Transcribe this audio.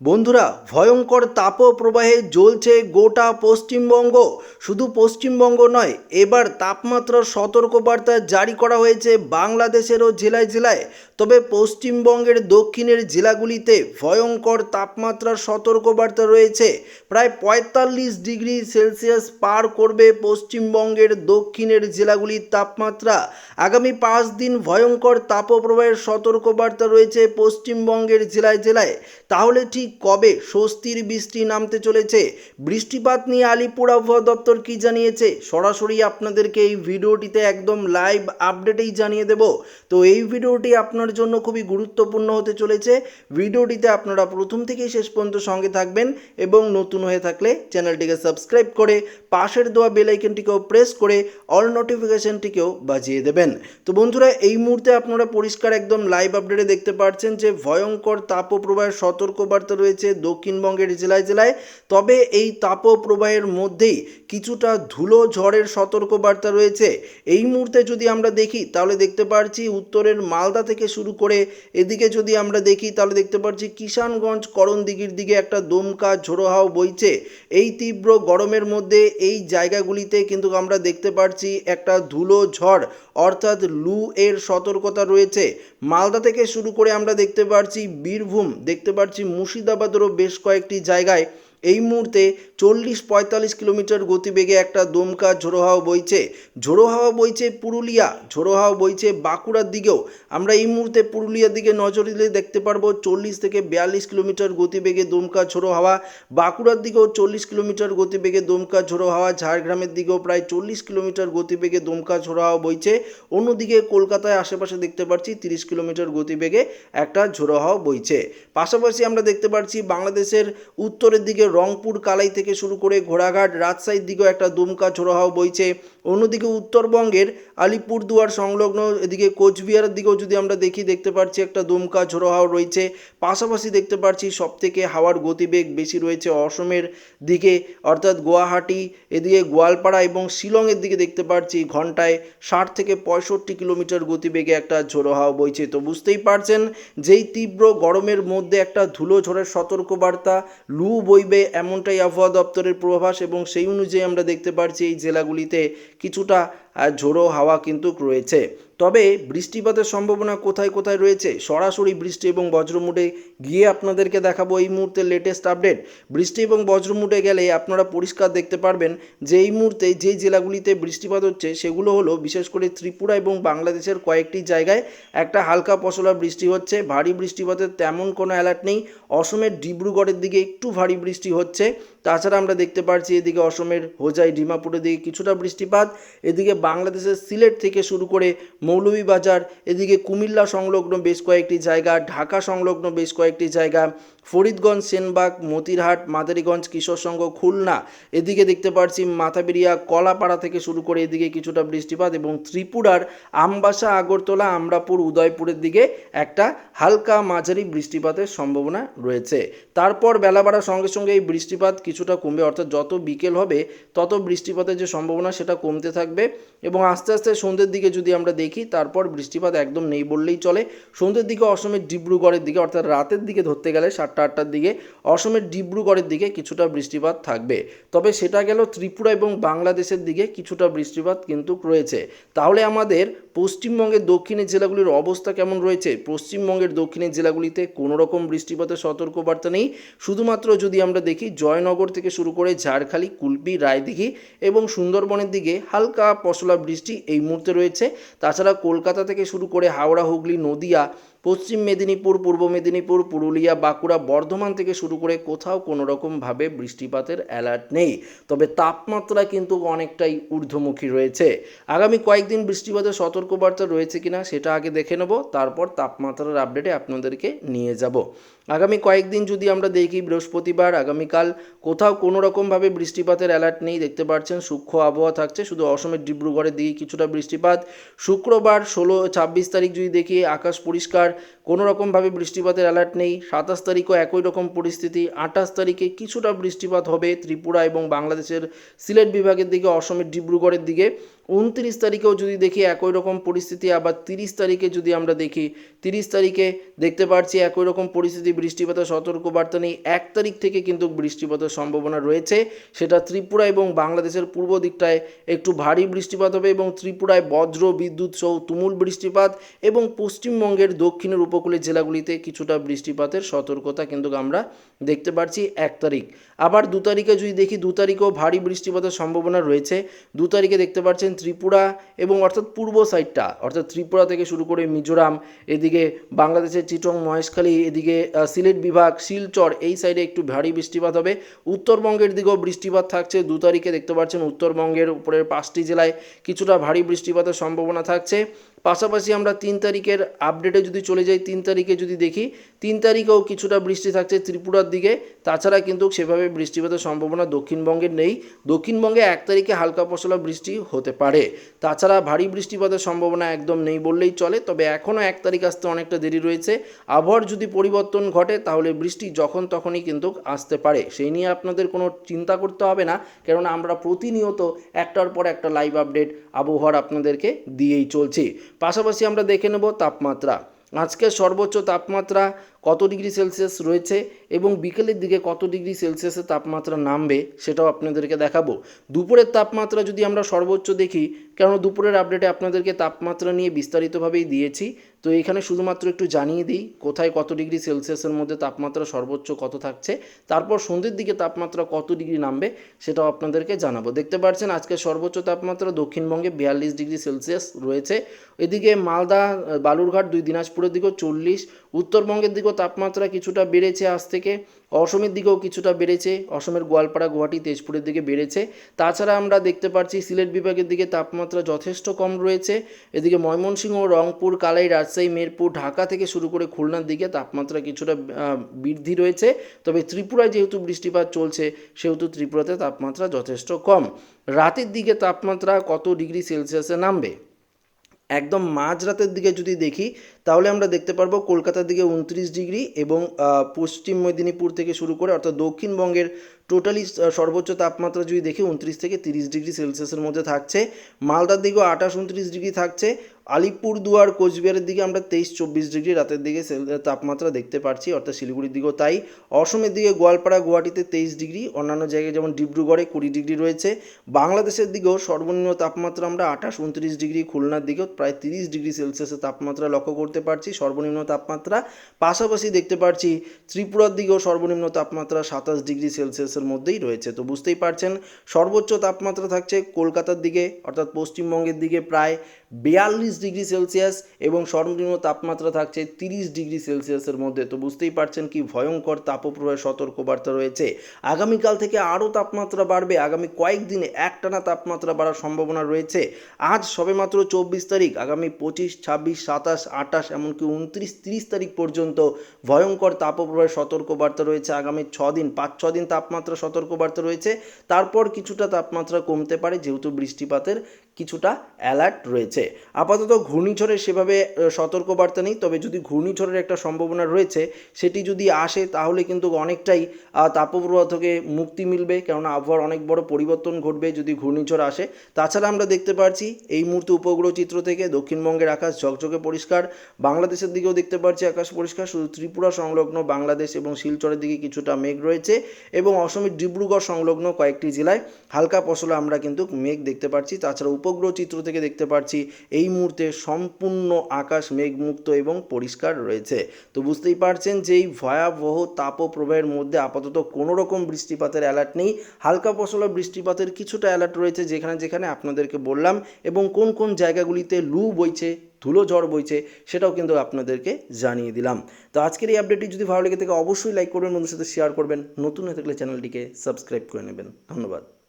বন্ধুরা, ভয়ঙ্কর তাপপ্রবাহে জ্বলছে গোটা পশ্চিমবঙ্গ। শুধু পশ্চিমবঙ্গ নয়, এবার তাপমাত্রার সতর্কবার্তা জারি করা হয়েছে বাংলাদেশেরও জেলায় জেলায়। তবে পশ্চিমবঙ্গের দক্ষিণের জেলাগুলিতে ভয়ঙ্কর তাপমাত্রার সতর্কবার্তা রয়েছে। প্রায় পঁয়তাল্লিশ ডিগ্রি সেলসিয়াস পার করবে পশ্চিমবঙ্গের দক্ষিণের জেলাগুলির তাপমাত্রা। আগামী পাঁচ দিন ভয়ঙ্কর তাপপ্রবাহের সতর্কবার্তা রয়েছে পশ্চিমবঙ্গের জেলায় জেলায়। তাহলে ঠিক কবে স্বস্তির বৃষ্টি নামতে চলেছে? বৃষ্টিপাত নিয়ে আলিপুর আবহাওয়া দপ্তর কি জানিয়েছে? সরাসরি আপনাদেরকে এই ভিডিওটিতে একদম লাইভ আপডেটেই জানিয়ে দেব। তো এই ভিডিওটি আপনার জন্য খুবই গুরুত্বপূর্ণ হতে চলেছে। ভিডিওটিতে আপনারা প্রথম থেকেই শেষ পর্যন্ত সঙ্গে থাকবেন এবং নতুন হয়ে থাকলে চ্যানেলটিকে সাবস্ক্রাইব করে পাশের দেওয়া বেল আইকনটিকেও প্রেস করে অল নোটিফিকেশনটিকেও বাজিয়ে দেবেন। তো বন্ধুরা, এই মুহূর্তে আপনারা পরিষ্কার একদম লাইভ আপডেটে দেখতে পাচ্ছেন যে ভয়ঙ্কর তাপপ্রবাহের সতর্কবার্তা রয়েছে দক্ষিণবঙ্গের জেলায় জেলায়। তবে এই তাপপ্রবাহের মধ্যেই কিছুটা ধুলো ঝড়ের সতর্কবার্তা রয়েছে। এই মুহূর্তে যদি আমরা দেখি, তাহলে দেখতে পাচ্ছি উত্তরের মালদা থেকে শুরু করে। এদিকে যদি আমরা দেখি, তাহলে দেখতে পাচ্ছি কিষানগঞ্জ করণদিঘির দিকে একটা দমকা ঝোড়ো হাওয়া বইছে। এই তীব্র গরমের মধ্যে এই জায়গাগুলিতে কিন্তু আমরা দেখতে পাচ্ছি একটা ধুলো ঝড়, অর্থাৎ লু এর সতর্কতা রয়েছে। মালদা থেকে শুরু করে আমরা দেখতে পাচ্ছি বীরভূম, দেখতে পাচ্ছি মুর্শিদাবাদেরও বেশ কয়েকটি জায়গায় এই মুহূর্তে চল্লিশ পঁয়তাল্লিশ কিলোমিটার গতিবেগে একটা দমকা ঝোড়ো হাওয়া বইছে। ঝোড়ো হাওয়া বইছে পুরুলিয়া ঝোড়ো হাওয়া বইছে বাঁকুড়ার দিকেও। আমরা এই মুহূর্তে পুরুলিয়ার দিকে নজর দিলে দেখতে পারব চল্লিশ থেকে বিয়াল্লিশ কিলোমিটার গতিবেগে দমকা ঝোড়ো হাওয়া বাঁকুড়ার দিকেও চল্লিশ কিলোমিটার গতিবেগে দমকা ঝোড়ো হাওয়া ঝাড়গ্রামের দিকেও প্রায় চল্লিশ কিলোমিটার গতিবেগে দমকা ঝোড়ো হাওয়া বইছে। অন্যদিকে কলকাতায় আশেপাশে দেখতে পাচ্ছি তিরিশ কিলোমিটার গতিবেগে একটা ঝোড়ো হাওয়া বইছে। পাশাপাশি আমরা দেখতে পাচ্ছি বাংলাদেশের উত্তরের দিকে রংপুর কালাই থেকে শুরু করে ঘোড়াঘাট, রাজশাহীর দিকেও একটা দুমকা ঝোড়ো হাওয়া বইছে। অন্যদিকে উত্তরবঙ্গের আলিপুরদুয়ার সংলগ্ন এদিকে কোচবিহারের দিকেও যদি আমরা দেখি, দেখতে পাচ্ছি একটা দুমকা ঝোড়ো হাওয়া রয়েছে। পাশাপাশি দেখতে পাচ্ছি সব থেকে হাওয়ার গতিবেগ বেশি রয়েছে অসমের দিকে। অর্থাৎ গুয়াহাটি, এদিকে গোয়ালপাড়া এবং শিলংয়ের দিকে দেখতে পাচ্ছি ঘন্টায় ষাট থেকে পঁয়ষট্টি কিলোমিটার গতিবেগে একটা ঝোড়ো বইছে। তো বুঝতেই পারছেন, যেই তীব্র গরমের মধ্যে একটা ধুলো ঝড়ের সতর্কবার্তা, লু বইবে এমনটাই আবহাওয়া দপ্তরের পূর্বাভাস এবং সেই অনুযায়ী আমরা দেখতে পাচ্ছি এই জেলাগুলিতে কিছুটা ঝোড়ো হাওয়া কিন্তু রয়েছে। তবে বৃষ্টিপাতের সম্ভাবনা কোথায় কোথায় রয়েছে? সরাসরি বৃষ্টি এবং বজ্রমুটে গিয়ে আপনাদেরকে দেখাবো এই মুহূর্তে লেটেস্ট আপডেট বৃষ্টি এবং বজ্রমুটে গেলে আপনারা পরিষ্কার দেখতে পারবেন যে এই মুহূর্তে যেই জেলাগুলিতে বৃষ্টিপাত হচ্ছে, সেগুলো হলো বিশেষ করে ত্রিপুরা এবং বাংলাদেশের কয়েকটি জায়গায় একটা হালকা পশলা বৃষ্টি হচ্ছে, ভারী বৃষ্টিপাতের তেমন কোনো অ্যালার্ট নেই। অসমের ডিব্রুগড়ের দিকে একটু ভারী বৃষ্টি হচ্ছে। তাছাড়া আমরা দেখতে পাচ্ছি এদিকে অসমের হোজাই ডিমাপুরের দিকে কিছুটা বৃষ্টিপাত, এদিকে বাংলাদেশের সিলেট থেকে শুরু করে মৌলভীবাজার, এদিকে কুমিল্লা সংলগ্ন বেশ কয়েকটি জায়গা, ঢাকা সংলগ্ন বেশ কয়েকটি জায়গা ফরিদগঞ্জ, সেনবাগ, মতিরহাট, মাদারীগঞ্জ, কিশোর খুলনা। এদিকে দেখতে পাচ্ছি মাথাবেরিয়া কলাপাড়া থেকে শুরু করে এদিকে কিছুটা বৃষ্টিপাত এবং ত্রিপুরার আমবাসা, আগরতলা, আমরাপুর, উদয়পুরের দিকে একটা হালকা মাঝারি বৃষ্টিপাতের সম্ভাবনা রয়েছে। তারপর বেলা বাড়ার সঙ্গে সঙ্গে এই বৃষ্টিপাত কিছুটা কমবে, অর্থাৎ যত বিকেল হবে, তত বৃষ্টিপাতের যে সম্ভাবনা সেটা কমতে থাকবে এবং আস্তে আস্তে সন্ধ্যের দিকে যদি আমরা দেখি, তারপর বৃষ্টিপাত একদম নেই বললেই চলে। সন্ধ্যের দিকে অসমের ডিব্রুগড়ের দিকে, অর্থাৎ রাতের দিকে ধরতে গেলে সাতটা আটটার দিকে, অসমের ডিব্রুগড়ের দিকে কিছুটা বৃষ্টিপাত থাকবে। তবে সেটা গেল ত্রিপুরা এবং বাংলাদেশের দিকে কিছুটা বৃষ্টিপাত কিন্তু রয়েছে। তাহলে আমাদের পশ্চিমবঙ্গের দক্ষিণের জেলাগুলির অবস্থা কেমন রয়েছে? পশ্চিমবঙ্গের দক্ষিণের জেলাগুলিতে কোনো রকম বৃষ্টিপাতের সতর্কবার্তা নেই। শুধুমাত্র যদি আমরা দেখি, জয়নগর থেকে শুরু করে ঝাড়খালি, কুলপি, রায়দিঘি এবং সুন্দরবনের দিকে হালকা পশলা বৃষ্টি এই মুহূর্তে রয়েছে। তাছাড়া কলকাতা থেকে শুরু করে হাওড়া, হুগলি, নদিয়া পশ্চিম মেদিনীপুর, পূর্ব মেদিনীপুর, পুরুলিয়া, বাঁকুড়া, বর্ধমান থেকে শুরু করে কোথাও কোনো রকমভাবে বৃষ্টিপাতের অ্যালার্ট নেই। তবে তাপমাত্রা কিন্তু অনেকটাই ঊর্ধ্বমুখী রয়েছে। আগামী কয়েকদিন বৃষ্টিপাতের সতর্কবার্তা রয়েছে কিনা সেটা আগে দেখে নেব, তারপর তাপমাত্রার আপডেটে আপনাদেরকে নিয়ে যাব। আগামী কয়েকদিন যদি আমরা দেখি বৃহস্পতিবার, আগামীকাল কোথাও কোনো রকমভাবে বৃষ্টিপাতের অ্যালার্ট নেই। দেখতে পাচ্ছেন সূক্ষ্ম আবহাওয়া থাকছে। শুধু অসমের ডিব্রুগড়ের দিকে কিছুটা বৃষ্টিপাত। শুক্রবার ষোলো, ছাব্বিশ তারিখ যদি দেখি আকাশ পরিষ্কার, কোনো রকমভাবে বৃষ্টিপাতের অ্যালার্ট নেই। সাতাশ তারিখও একই রকম পরিস্থিতি। আঠাশ তারিখে কিছুটা বৃষ্টিপাত হবে ত্রিপুরা এবং বাংলাদেশের সিলেট বিভাগের দিকে, অসমের ডিব্রুগড়ের দিকে। উনত্রিশ তারিখেও যদি দেখি একই রকম পরিস্থিতি, আবার তিরিশ তারিখে যদি আমরা দেখি, তিরিশ তারিখে দেখতে পাচ্ছি একই রকম পরিস্থিতি, বৃষ্টিপাতের সতর্কবার্তা নেই। এক তারিখ থেকে কিন্তু বৃষ্টিপাতের সম্ভাবনা রয়েছে। সেটা ত্রিপুরা এবং বাংলাদেশের পূর্ব দিকটায় একটু ভারী বৃষ্টিপাত হবে এবং ত্রিপুরায় বজ্র, বিদ্যুৎ সহ তুমুল বৃষ্টিপাত এবং পশ্চিমবঙ্গের দক্ষিণের উপকূলের জেলাগুলিতে কিছুটা বৃষ্টিপাতের সতর্কতা কিন্তু আমরা দেখতে পাচ্ছি এক তারিখ। আবার দু তারিখে যদি দেখি, দু তারিখেও ভারী বৃষ্টিপাতের সম্ভাবনা রয়েছে। দু তারিখে দেখতে পাচ্ছেন ত্রিপুরা এবং অর্থাৎ পূর্ব সাইডটা, অর্থাৎ ত্রিপুরা থেকে শুরু করে মিজোরাম, এদিকে বাংলাদেশের চিটং, মহেশখালী, এদিকে সিলেট বিভাগ, শিলচর, এই সাইডে একটু ভারী বৃষ্টিপাত হবে। উত্তরবঙ্গের দিকেও বৃষ্টিপাত থাকছে, দু তারিখে দেখতে পাচ্ছেন উত্তরবঙ্গের উপরের পাঁচটি জেলায় কিছুটা ভারী বৃষ্টিপাতের সম্ভাবনা থাকছে। পাশাপাশি আমরা তিন তারিখের আপডেটে যদি চলে যাই, তিন তারিখে যদি দেখি, তিন তারিখেও কিছুটা বৃষ্টি থাকছে ত্রিপুরার দিকে। তাছাড়া কিন্তু সেভাবে বৃষ্টিপাতের সম্ভাবনা দক্ষিণবঙ্গের নেই। দক্ষিণবঙ্গে এক তারিখে হালকা পশলা বৃষ্টি হতে পারে। তাছাড়া ভারী বৃষ্টিপাতের সম্ভাবনা একদম নেই বললেই চলে, তবে এখনও এক তারিখ আসতে অনেকটা দেরি রয়েছে। আবহাওয়ার যদি পরিবর্তন ঘটে, তাহলে বৃষ্টি যখন তখনই কিন্তু আসতে পারে। সেই নিয়ে আপনাদের কোনো চিন্তা করতে হবে না, কেননা আমরা প্রতিনিয়ত একটার পর একটা লাইভ আপডেট আবহাওয়ার আপনাদেরকে দিয়েই চলছি। পাশাপাশি আমরা দেখে নেব তাপমাত্রা। আজকের সর্বোচ্চ তাপমাত্রা কত ডিগ্রি সেলসিয়াস রয়েছে এবং বিকেলের দিকে কত ডিগ্রি সেলসিয়াসের তাপমাত্রা নামবে সেটাও আপনাদেরকে দেখাবো। দুপুরের তাপমাত্রা যদি আমরা সর্বোচ্চ দেখি কেন দুপুরের আপডেটে আপনাদেরকে তাপমাত্রা নিয়ে বিস্তারিতভাবেই দিয়েছি, তো এখানে শুধুমাত্র একটু জানিয়ে দিই, কোথায় কত ডিগ্রি সেলসিয়াসের মধ্যে তাপমাত্রা সর্বোচ্চ কত থাকছে, তারপর সন্ধ্যের দিকে তাপমাত্রা কত ডিগ্রি নামবে সেটাও আপনাদেরকে জানাব। দেখতে পাচ্ছেন আজকে সর্বোচ্চ তাপমাত্রা দক্ষিণবঙ্গে বিয়াল্লিশ ডিগ্রি সেলসিয়াস রয়েছে, এদিকে মালদা, বালুরঘাট দুই, দিনাজপুরের দিকেও চল্লিশ, উত্তরবঙ্গের দিকেও তাপমাত্রা কিছুটা বেড়েছে আজ থেকে। অসমের দিকেও কিছুটা বেড়েছে। অসমের গোয়ালপাড়া, গুয়াহাটি, তেজপুরের দিকে বেড়েছে। তাছাড়া আমরা দেখতে পাচ্ছি সিলেট বিভাগের দিকে তাপমাত্রা যথেষ্ট কম রয়েছে। এদিকে ময়মনসিংহ, রংপুর, কালাই, রাজশাহী, মেরপুর, ঢাকা থেকে শুরু করে খুলনার দিকে তাপমাত্রা কিছুটা বৃদ্ধি রয়েছে। তবে ত্রিপুরায় যেহেতু বৃষ্টিপাত চলছে, সেহেতু ত্রিপুরাতে তাপমাত্রা যথেষ্ট কম। রাতের দিকে তাপমাত্রা কত ডিগ্রি সেলসিয়াসে নামবে? একদম মাঝরাতের দিকে যদি দেখি, তাহলে আমরা দেখতে পারব কলকাতার দিকে উনত্রিশ ডিগ্রি এবং পশ্চিম মেদিনীপুর থেকে শুরু করে অর্থাৎ দক্ষিণবঙ্গের টোটালি সর্বোচ্চ তাপমাত্রা যদি দেখি, উনত্রিশ থেকে তিরিশ ডিগ্রি সেলসিয়াসের মধ্যে থাকছে। মালদার দিকেও আঠাশ, উনত্রিশ ডিগ্রি থাকছে। আলিপুরদুয়ার, কোচবিহারের দিকে আমরা তেইশ, চব্বিশ ডিগ্রি রাতের দিকে তাপমাত্রা দেখতে পাচ্ছি, অর্থাৎ শিলিগুড়ির দিকেও তাই। অসমের দিকে গোয়ালপাড়া, গুয়াহাটিতে তেইশ ডিগ্রি, অন্যান্য জায়গায় যেমন ডিব্রুগড়ে কুড়ি ডিগ্রি রয়েছে। বাংলাদেশের দিকেও সর্বনিম্ন তাপমাত্রা আমরা আঠাশ, উনত্রিশ ডিগ্রি, খুলনার দিকেও প্রায় তিরিশ ডিগ্রি সেলসিয়াসের তাপমাত্রা লক্ষ্য করতে পারছি, সর্বনিম্ন তাপমাত্রা। পাশাপাশি দেখতে পাচ্ছি ত্রিপুরার দিকেও সর্বনিম্ন তাপমাত্রা সাতাশ ডিগ্রি সেলসিয়াসের মধ্যেই রয়েছে। তো বুঝতেই পারছেন, সর্বোচ্চ তাপমাত্রা থাকছে কলকাতার দিকে, অর্থাৎ পশ্চিমবঙ্গের দিকে প্রায় বিয়াল্লিশ ডিগ্রি সেলসিয়াস এবং সর্বনিম্ন তাপমাত্রা থাকছে তিরিশ ডিগ্রি সেলসিয়াসের মধ্যে। তো বুঝতেই পারছেন কি ভয়ঙ্কর তাপপ্রবাহের সতর্কবার্তা রয়েছে। আগামীকাল থেকে আরও তাপমাত্রা বাড়বে। আগামী কয়েকদিনে একটানা তাপমাত্রা বাড়ার সম্ভাবনা রয়েছে। আজ সবেমাত্র চব্বিশ তারিখ, আগামী পঁচিশ, ছাব্বিশ, সাতাশ, আঠাশ, এমনকি উনত্রিশ, তিরিশ তারিখ পর্যন্ত ভয়ঙ্কর তাপপ্রবাহের সতর্কবার্তা রয়েছে। আগামী ছ দিন পাঁচ ছ দিন তাপমাত্রা সতর্কবার্তা রয়েছে। তারপর কিছুটা তাপমাত্রা কমতে পারে, যেহেতু বৃষ্টিপাতের কিছুটা অ্যালার্ট রয়েছে। আপাতত ঘূর্ণিঝড়ের সেভাবে সতর্কবার্তা নেই, তবে যদি ঘূর্ণিঝড়ের একটা সম্ভাবনা রয়েছে, সেটি যদি আসে, তাহলে কিন্তু অনেকটাই তাপপ্রবাহ থেকে মুক্তি মিলবে, কেননা আবহাওয়ার অনেক বড় পরিবর্তন ঘটবে যদি ঘূর্ণিঝড় আসে। তাছাড়া আমরা দেখতে পাচ্ছি এই মুহূর্তে উপগ্রহ চিত্র থেকে দক্ষিণবঙ্গের আকাশ ঝকঝকে পরিষ্কার, বাংলাদেশের দিকেও দেখতে পাচ্ছি আকাশ পরিষ্কার, শুধু ত্রিপুরা সংলগ্ন বাংলাদেশ এবং শিলচরের দিকে কিছুটা মেঘ রয়েছে এবং অসমের ডিব্রুগড় সংলগ্ন কয়েকটি জেলায় হালকা পশলা আমরা কিন্তু মেঘ দেখতে পাচ্ছি তাছাড়া উপগ্রহ চিত্র থেকে দেখতে পাচ্ছি এই মুহূর্তে সম্পূর্ণ আকাশ মেঘমুক্ত এবং পরিষ্কার রয়েছে। তো বুঝতেই পারছেন যে এই ভয়াবহ তাপপ্রবাহের মধ্যে আপাতত কোনো রকম বৃষ্টিপাতের অ্যালার্ট নেই। হালকা পশলা বৃষ্টিপাতের কিছুটা অ্যালার্ট রয়েছে যেখানে যেখানে আপনাদেরকে বললাম এবং কোন কোন জায়গাগুলিতে লু বইছে, ধুলো ঝড় বইছে সেটাও কিন্তু আপনাদেরকে জানিয়ে দিলাম। তো আজকের এই আপডেটটি যদি ভালো লেগে থাকে অবশ্যই লাইক করবেন বন্ধুর সাথে শেয়ার করবেন। নতুন হয়ে থাকলে চ্যানেলটিকে সাবস্ক্রাইব করে নেবেন। ধন্যবাদ।